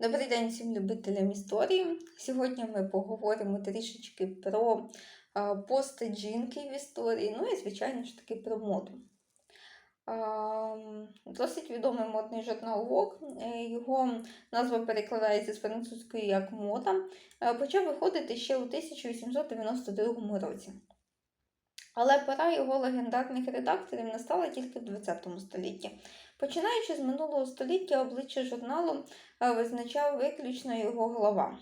Добрий день всім любителям історії. Сьогодні ми поговоримо трішечки про пости жінки в історії, ну і, звичайно ж таки, про моду. Досить відомий модний журнал Vogue, е, його назва перекладається з французької як мода, е, почав виходити ще у 1892 році. Але пора його легендарних редакторів настала тільки в ХХ столітті. Починаючи з минулого століття, обличчя журналу е, визначав виключно його голова.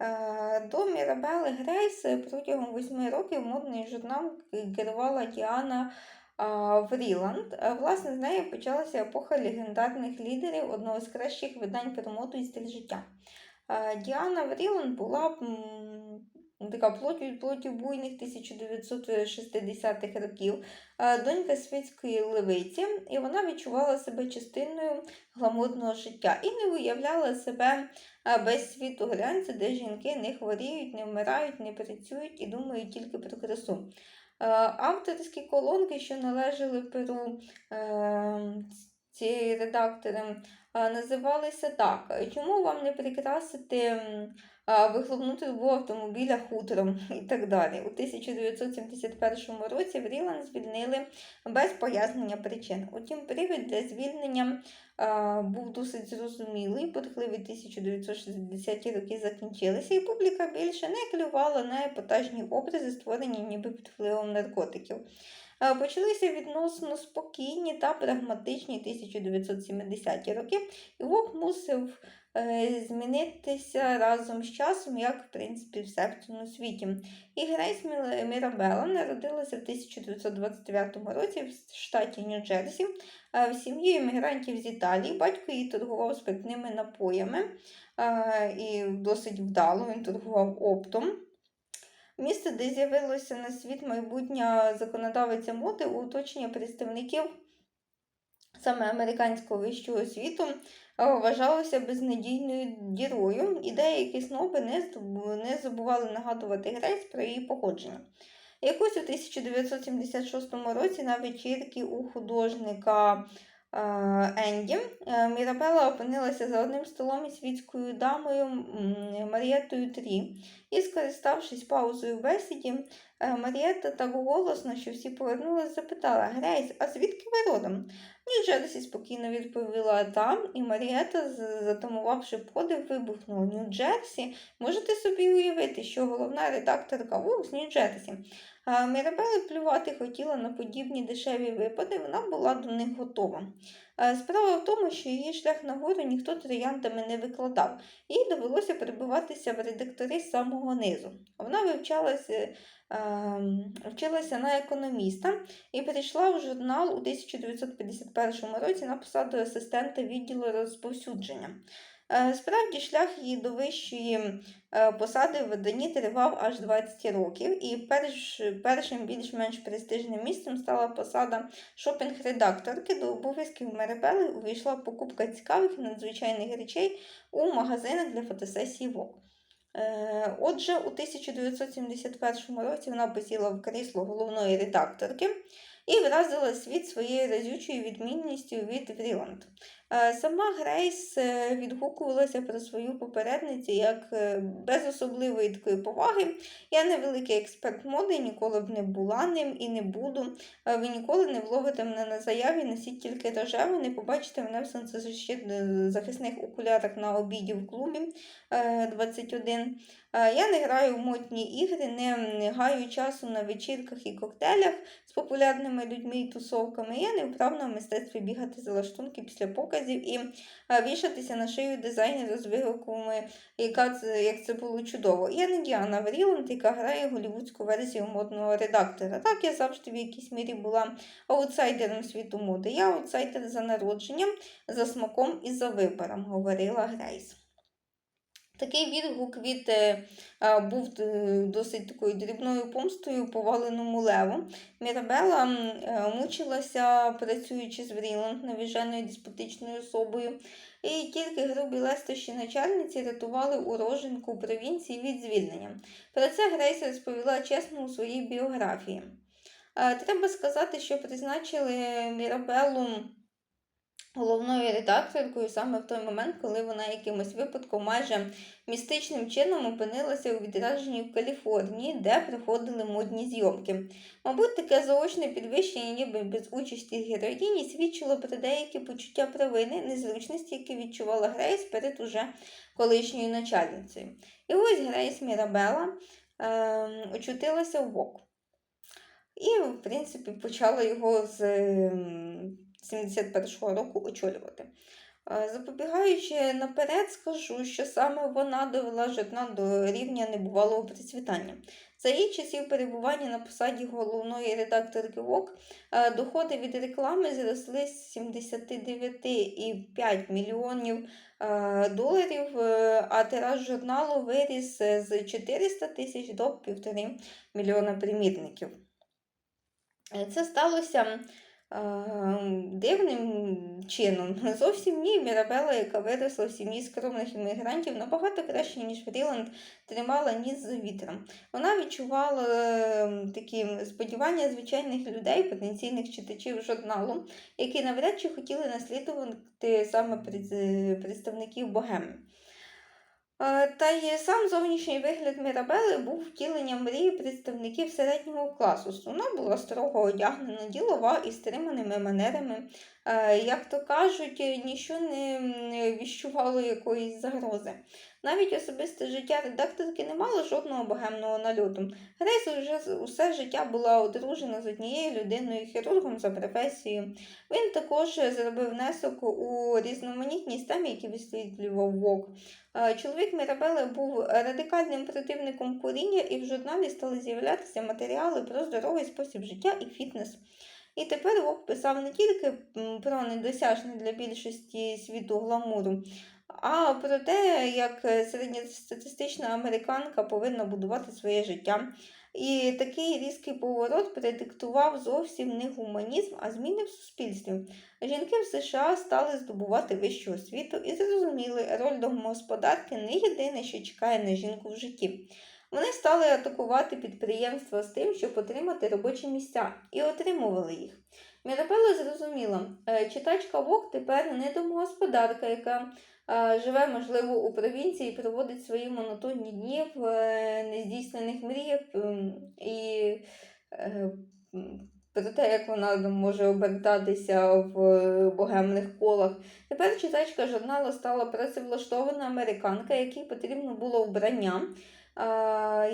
Е, До Мірабели Грейс протягом восьми років модний журнал керувала Діана Вріланд. Е, Власне, з нею почалася епоха легендарних лідерів одного з кращих видань про моду і стиль життя. Діана Вріланд була м, така плоть від плоті буйних 1960-х років, донька світської левиці, і вона відчувала себе частиною гламурного життя і не виявляла себе без світу глянцю, де жінки не хворіють, не вмирають, не працюють і думають тільки про красу. Авторські колонки, що належали Перу е, цієї редактори, називалися так. Чому вам не прикрасити вихлопну трубу автомобіля хутором і так далі. У 1971 році Вріланд звільнили без пояснення причин. Утім, привід для звільнення був досить зрозумілий. Бурхливі 1960-ті роки закінчилися, і публіка більше не клювала на епатажні образи, створені ніби під впливом наркотиків. А, Почалися відносно спокійні та прагматичні 1970-ті роки, і ВОК мусив е, змінитися разом з часом, як в принципі в цьому світі. І Грейс Мірабелла народилася в 1929 році в штаті Нью-Джерсі е, в сім'ї іммігрантів з Італії. Батько її торгував спиртними напоями е, і досить вдало він торгував оптом. Місце, де з'явилося на світ майбутня законодавиця моди у оточенні представників саме американського вищого світу е, вважалося безнадійною дірою, і деякі сноби не, забували нагадувати Грейс про її походження. Якось у 1976 році на вечірці у художника Енді е, Мірабела опинилася за одним столом із світською дамою Марієтою Трі. І, скориставшись паузою в бесіді, е, Марієта так голосно, що всі повернулися, запитала Грейс, а звідки ви родом? Нью-Джерсі спокійно відповіла та, і Марієта, затамувавши подив, вибухнула Нью-Джерсі. Можете собі уявити, що головна редакторка з Нью-Джерсі. А плювати хотіла на подібні дешеві випади, вона була до них готова. Е, Справа в тому, що її шлях нагору ніхто трояндами не викладав, їй довелося перебиватися в редакторі з самого низу. Вона вивчалася, ем, вчилася на економіста і прийшла в журнал у 1951 році на посаду асистента відділу розповсюдження. Е, Справді, шлях її до вищої е, посади в виданні тривав аж 20 років, і перш, першим більш-менш престижним місцем стала посада шопінг-редакторки. До обов'язків Меребели увійшла покупка цікавих і надзвичайних речей у магазинах для фотосесії Vogue. Е, Отже, у 1971 році вона посіла в крісло головної редакторки і вразила світ своєю разючою відмінністю від Вріланд. Е, Сама Грейс е, відгукувалася про свою попередницю як е, без особливої такої поваги. Я не великий експерт моди, ніколи б не була ним і не буду. Ви ніколи не вловите мене на заяві, носіть тільки рожеве, не побачите мене в сонцезахисних окулярах на обіді в клубі е, 21. Е, Я не граю в модні ігри, не гаю часу на вечірках і коктейлях з популярними людьми і тусовками. Я не вправна в мистецтві бігати за лаштунки після показів і е, вішатися на шию дизайнера з вигуками, яка як це було чудово. Я не Діана Вріланд, яка грає голівудську версію модного редактора. Так, я завжди в якійсь мірі була аутсайдером світу моди. Я аутсайдер за народженням, за смаком і за вибором, говорила Грейс. Такий відгук від е, був е, досить такою дрібною помстою поваленому леву. Мірабела е, мучилася, працюючи з Вріланд, навіженою деспотичною особою, і тільки грубі лестощі начальниці рятували уроженку провінції від звільнення. Про це Грейс розповіла чесно у своїй біографії. Треба сказати, що призначили Мірабелу головною редакторкою саме в той момент, коли вона якимось випадком майже містичним чином опинилася у відрядженні в Каліфорнії, де проходили модні зйомки. Мабуть, таке заочне підвищення, ніби без участі героїні, свідчило про деякі почуття провини, незручності, які відчувала Грейс перед уже колишньою начальницею. І ось Грейс Мірабела е, очутилася в бок. І, в принципі, почала його з ем, 71-го року очолювати. Запобігаючи наперед, скажу, що саме вона довела журнал до рівня небувалого процвітання. За її часів перебування на посаді головної редакторки ВОК доходи від реклами зросли з 79,5 мільйонів доларів, е, а тираж журналу виріс е, з 400 тисяч до 1,5 мільйона примірників. Е, Це сталося дивним чином. Зовсім ні, Мірабела, яка виросла в сім'ї скромних іммігрантів, набагато краще, ніж Фріланд, тримала ніс за вітром. Вона відчувала е, такі сподівання звичайних людей, потенційних читачів журналу, які навряд чи хотіли наслідувати саме представників богеми. Е, Та й сам зовнішній вигляд Мірабели був втіленням мрії представників середнього класу. Вона була строго одягнена, ділова і стриманими манерами. Е, Як то кажуть, ніщо не м, віщувало якоїсь загрози. Навіть особисте життя редакторки не мало жодного богемного нальоту. Грейс уже з- усе життя була одружена з однією людиною, хірургом за професією. Він також зробив внесок у різноманітність тем, які висвітлював ВОК. Е, Чоловік Мірабели був радикальним противником куріння, і в журналі стали з'являтися матеріали про здоровий спосіб життя і фітнес. І тепер Вок писав не тільки про недосяжне для більшості світу гламуру, а про те, як е, середньостатистична американка повинна будувати своє життя. І такий різкий поворот предиктував зовсім не гуманізм, а зміни в суспільстві. Жінки в США стали здобувати вищу освіту і зрозуміли, роль домогосподарки не єдине, що чекає на жінку в житті. Вони стали атакувати підприємства з тим, щоб отримати робочі місця, і отримували їх. Мірабелла зрозуміла, е, читачка Вок тепер не домогосподарка, яка е, живе, можливо, у провінції і проводить свої монотонні дні в е, нездійснених мріях і про те, як вона може обертатися в богемних колах. Тепер читачка журналу стала працевлаштована американка, якій потрібно було вбрання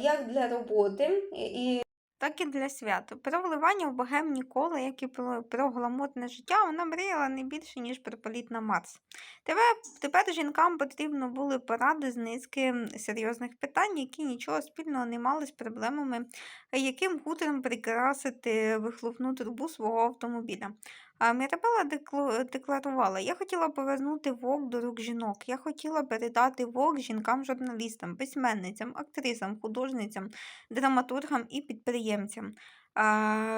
як для роботи і. Так і для свята. Про вливання в богемні кола, як і про, про гламурне життя, вона мріяла не більше, ніж про політ на Марс. Тепер, тепер жінкам потрібно були поради з низки серйозних питань, які нічого спільного не мали з проблемами, яким хутором прикрасити вихлопну трубу свого автомобіля. Мірабела декларувала: я хотіла повернути вок до рук жінок. Я хотіла передати вок жінкам-журналістам, письменницям, актрисам, художницям, драматургам і підприємцям.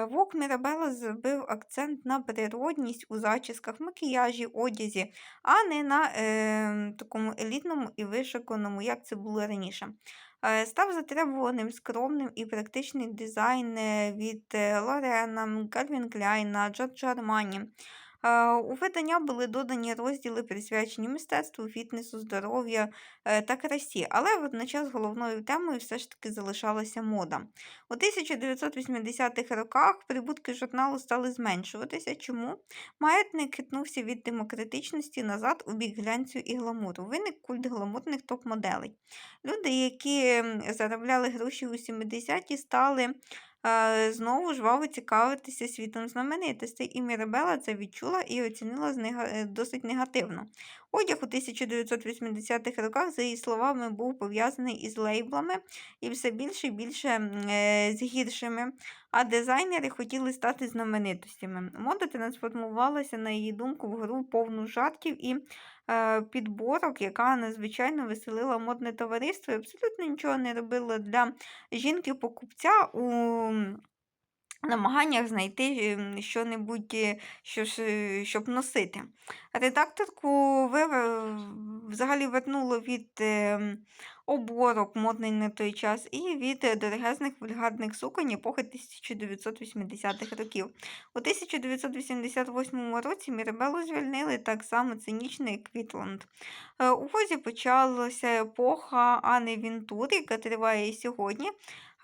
Вок Мірабела зробив акцент на природність у зачісках, макіяжі, одязі, а не на е, такому елітному і вишиканому, як це було раніше. Е, Став затребуваним скромним і практичний дизайн від е, Лорена, Кальвін Кляйна, Джорджа Армані. У видання були додані розділи, присвячені мистецтву, фітнесу, здоров'я е, та красі, але водночас головною темою все ж таки залишалася мода. У 1980-х роках прибутки журналу стали зменшуватися. Чому? Маятник хитнувся від демократичності назад у бік глянцю і гламуру. Виник культ гламурних топ-моделей. Люди, які заробляли гроші у 70-ті, стали знову жваво цікавитися світом знаменитостей, і Мірабела це відчула і оцінила е, досить негативно. Одяг у 1980-х роках, за її словами, був пов'язаний із лейблами і все більше і більше е, з гіршими, а дизайнери хотіли стати знаменитостями. Мода трансформувалася, на її думку, в гру повну жартів і е, підборок, яка надзвичайно веселила модне товариство і абсолютно нічого не робила для жінки-покупця у намаганнях знайти ем, що-небудь, е, що е, щоб носити. Редакторку взагалі вернуло від ем, оборок модний на той час і від е, дорогезних вульгарних суконь епохи 1980-х років. У 1988 році Мірабелу звільнили так само цинічно, як Квітланд. У Возі почалася епоха Ани Вінтур, яка триває і сьогодні.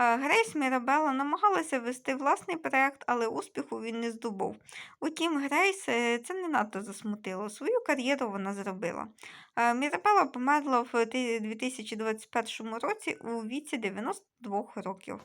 Грейс Мірабелла намагалася вести власний проект, але успіху він не здобув. Утім, Грейс е, це не надто засмутило. Свою кар'єру вона зробила. Мірабелла померла в 2021 році у віці 92 років.